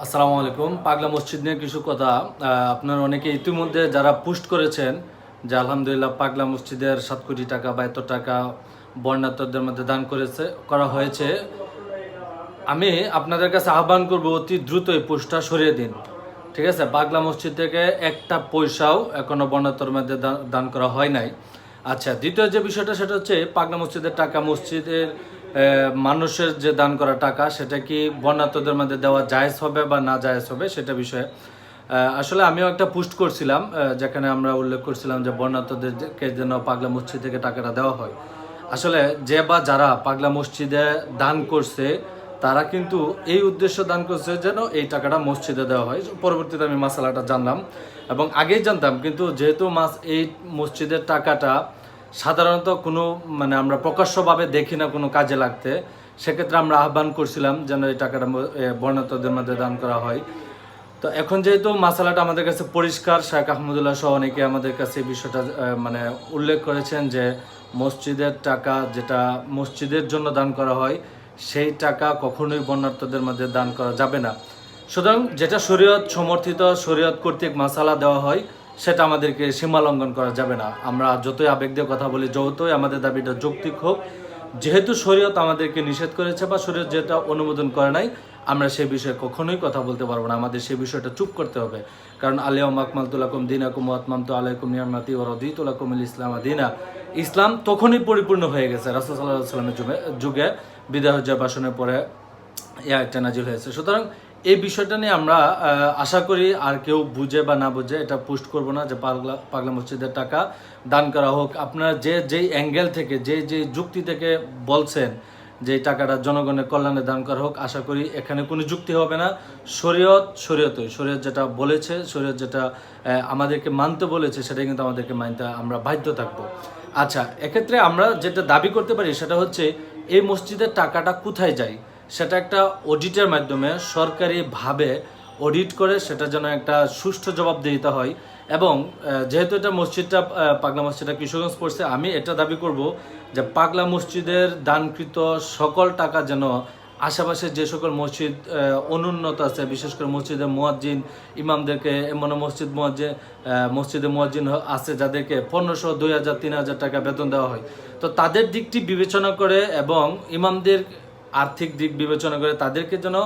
আসসালামু আলাইকুম। পাগলা মসজিদ নিয়ে কিছু কথা। আপনার অনেকে ইতিমধ্যে যারা পোস্ট করেছেন যে আলহামদুলিল্লাহ পাগলা মসজিদের সাত কোটি টাকা বা এত টাকা বর্ণাত্মদের মধ্যে দান করেছে, করা হয়েছে, আমি আপনাদের কাছে আহ্বান করব অতি দ্রুত এই পোস্টটা সরিয়ে দিন। ঠিক আছে? পাগলা মসজিদ থেকে একটা পয়সাও এখনও বর্ণাত্মর মধ্যে দান- করা হয় নাই। আচ্ছা দ্বিতীয় যে বিষয়টা, সেটা হচ্ছে পাগলা মসজিদের টাকা মসজিদের মানুষের যে দান করা টাকা, সেটা কি বর্ণাত্মদের মধ্যে দেওয়া জায়েজ হবে বা না জায়েজ হবে সেটা বিষয়ে আসলে আমিও একটা পোস্ট করছিলাম যেখানে আমরা উল্লেখ করছিলাম যে বর্ণাত্মদেরকে যেন পাগলা মসজিদ থেকে টাকাটা দেওয়া হয়। আসলে যে বা যারা পাগলা মসজিদে দান করছে, তারা কিন্তু এই উদ্দেশ্য দান করছে যেন এই টাকাটা মসজিদে দেওয়া হয়। পরবর্তীতে আমি মাসালাটা জানলাম এবং আগেই জানতাম, কিন্তু যেহেতু মাস এই মসজিদের টাকাটা সাধারণত কোনো মানে আমরা প্রকাশ্যভাবে দেখি না কোনো কাজে লাগতে। সেক্ষেত্রে আমরা আহ্বান করছিলাম যেন এই টাকাটা বর্ণাত্মদের মধ্যে দান করা হয়। তো এখন যেহেতু মাসালাটা আমাদের কাছে পরিষ্কার, শেখ আহমদুল্লাহ সহ অনেকে আমাদের কাছে বিষয়টা মানে উল্লেখ করেছেন যে মসজিদের টাকা যেটা মসজিদের জন্য দান করা হয়, সেই টাকা কখনোই বর্ণার্থদের মধ্যে দান করা যাবে না। সুতরাং যেটা শরীয়ত সমর্থিত, শরীয়ত কর্তৃক মাসালা দেওয়া হয় সেটা আমাদেরকে সীমা লঙ্ঘন করা যাবে না। আমরা যতই আবেগ দিয়ে কথা বলি, যতই আমাদের দাবিটা যৌক্তিক হোক, যেহেতু শরীয়ত আমাদেরকে নিষেধ করেছে বা শরীয়ত যেটা অনুমোদন করে নাই, আমরা সেই বিষয়ে কখনোই কথা বলতে পারব না। আমাদের সেই বিষয়টা চুপ করতে হবে। কারণ আলিয়াম আকমাল তুলাকুম দিন আকুম আতমাম তো আলাইকুম নিয়ামাতি ও রদি তুলাকুম ইসলাম দিনা। ইসলাম তখনই পরিপূর্ণ হয়ে গেছে। রাসুল সাল্লাহ সাল্লামের যুগে যুগে বিদায় হজ্জা ভাষণের পরে এই আয়টা নাজিল হয়েছে। সুতরাং এই বিষয়টা নিয়ে আমরা আশা করি আর কেউ বুঝে বা না বুঝে এটা পোস্ট করব না যে পাগলা পাগলা মসজিদের টাকা দান করা হোক। আপনারা যে, যেই অ্যাঙ্গেল থেকে, যে যে যুক্তি থেকে বলছেন যে টাকাটা জনগণের কল্যাণে দান করা হোক, আশা করি এখানে কোনো যুক্তি হবে না। শরীয়ত, শরীয়তই। শরীয়ত যেটা বলেছে, শরীয়ত যেটা আমাদেরকে মানতে বলেছে সেটা কিন্তু আমাদেরকে মানতে আমরা বাধ্য থাকব। আচ্ছা এক্ষেত্রে আমরা যেটা দাবি করতে পারি সেটা হচ্ছে, এই মসজিদের টাকাটা কোথায় যায়? সেটা একটা অডিটের মাধ্যমে সরকারিভাবে অডিট করে সেটা যেন একটা সুষ্ঠু জবাব দিতে হয়। এবং যেহেতু এটা মসজিদটা পাগলা মসজিদটা কিশোরগঞ্জ পড়ছে আমি এটা দাবি করব যে পাগলা মসজিদের দানকৃত সকল টাকা যেন আশেপাশে যে সকল মসজিদ অনুন্নত আছে বিশেষ করে মসজিদের মুয়াজ্জিন ইমামদেরকে এমন মসজিদ মুয়াজ্জিন আহ, মসজিদে মুয়াজ্জিন আছে যাদেরকে পনেরোশো দুই হাজার তিন হাজার টাকা বেতন দেওয়া হয়। তো তাদের দিকটি বিবেচনা করে এবং ইমামদের আর্থিক দিক বিবেচনা করে তাদেরকে যেন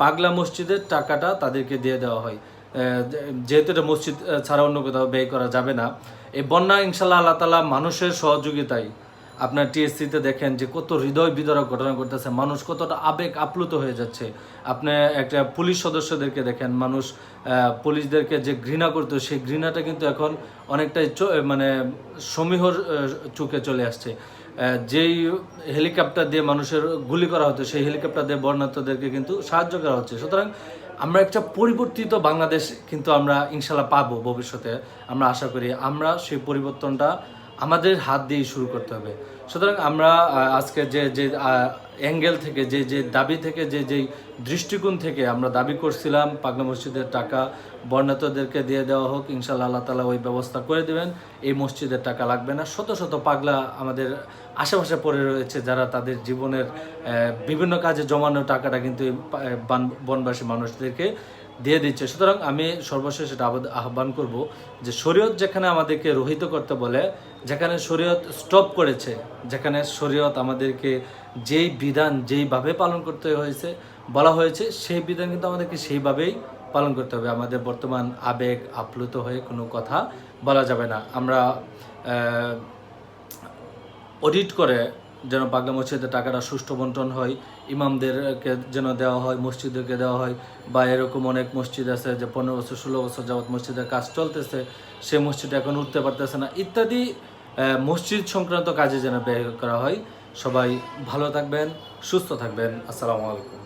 পাগলা মসজিদের টাকাটা তাদেরকে দিয়ে দেওয়া হয়। যেহেতু এটা মসজিদ ছাড়া অন্য কোথাও ব্যয় করা যাবে না। এই বন্যা ইনশাল্লাহ আল্লাহ তালা মানুষের সহযোগিতায়, আপনার টিএসসিতে দেখেন যে কত হৃদয় বিদরক ঘটনা ঘটতেছে। মানুষ কতটা আবেগ আপ্লুত হয়ে যাচ্ছে। আপনি একটা পুলিশ সদস্যদেরকে দেখেন, মানুষ পুলিশদেরকে যে ঘৃণা করতো, সেই ঘৃণাটা কিন্তু এখন অনেকটাই মানে সমীহর চোখে চলে আসছে। যেই হেলিকপ্টার দিয়ে মানুষের গুলি করা হতো, সেই হেলিকপ্টার দিয়ে বর্ণাত্মদেরকে কিন্তু সাহায্য করা হচ্ছে। সুতরাং আমরা একটা পরিবর্তিত বাংলাদেশ কিন্তু আমরা ইনশাল্লাহ পাবো ভবিষ্যতে। আমরা আশা করি আমরা সেই পরিবর্তনটা আমাদের হাত দিয়ে শুরু করতে হবে। সুতরাং আমরা আজকে যে যে অ্যাঙ্গেল থেকে, যে যে দাবি থেকে, যে যেই দৃষ্টিকোণ থেকে আমরা দাবি করছিলাম, পাগলা মসজিদের টাকা বর্ণাতদেরকে দিয়ে দেওয়া হোক ইনশাল্লাহ আল্লাহ তালা ওই ব্যবস্থা করে দেবেন। এই মসজিদের টাকা লাগবে না। শত শত পাগলা আমাদের আশেপাশে পড়ে রয়েছে যারা তাদের জীবনের বিভিন্ন কাজে জমানো টাকাটা কিন্তু বনবাসী মানুষদেরকে দিয়ে দিচ্ছে। সুতরাং আমি সর্বশেষ এটা আহ্বান করব যে শরীয়ত যেখানে আমাদেরকে রহিত করতে বলে, যেখানে শরীয়ত স্টপ করেছে, যেখানে শরীয়ত আমাদেরকে যেই বিধান যেইভাবে পালন করতে হয়েছে, বলা হয়েছে, সেই বিধান কিন্তু আমাদেরকে সেইভাবেই পালন করতে হবে। আমাদের বর্তমান আবেগ আপ্লুত হয়ে কোনো কথা বলা যাবে না। আমরা অডিট করে যেন পাগলা মসজিদের টাকাটা সুষ্ঠু বন্টন হয় ইমামদেরকে যেন দেওয়া হয়, মসজিদকে দেওয়া হয়, বা এরকম অনেক মসজিদ আছে যে পনেরো বছর, ষোলো বছর যাবৎ মসজিদের কাজ চলতেছে, সে মসজিদ এখন উঠতে পারতেছে না। ইত্যাদি মসজিদ সংক্রান্ত কাজে যেন ব্যয় করা হয়। সবাই ভালো থাকবেন, সুস্থ থাকবেন। আসসালামু আলাইকুম।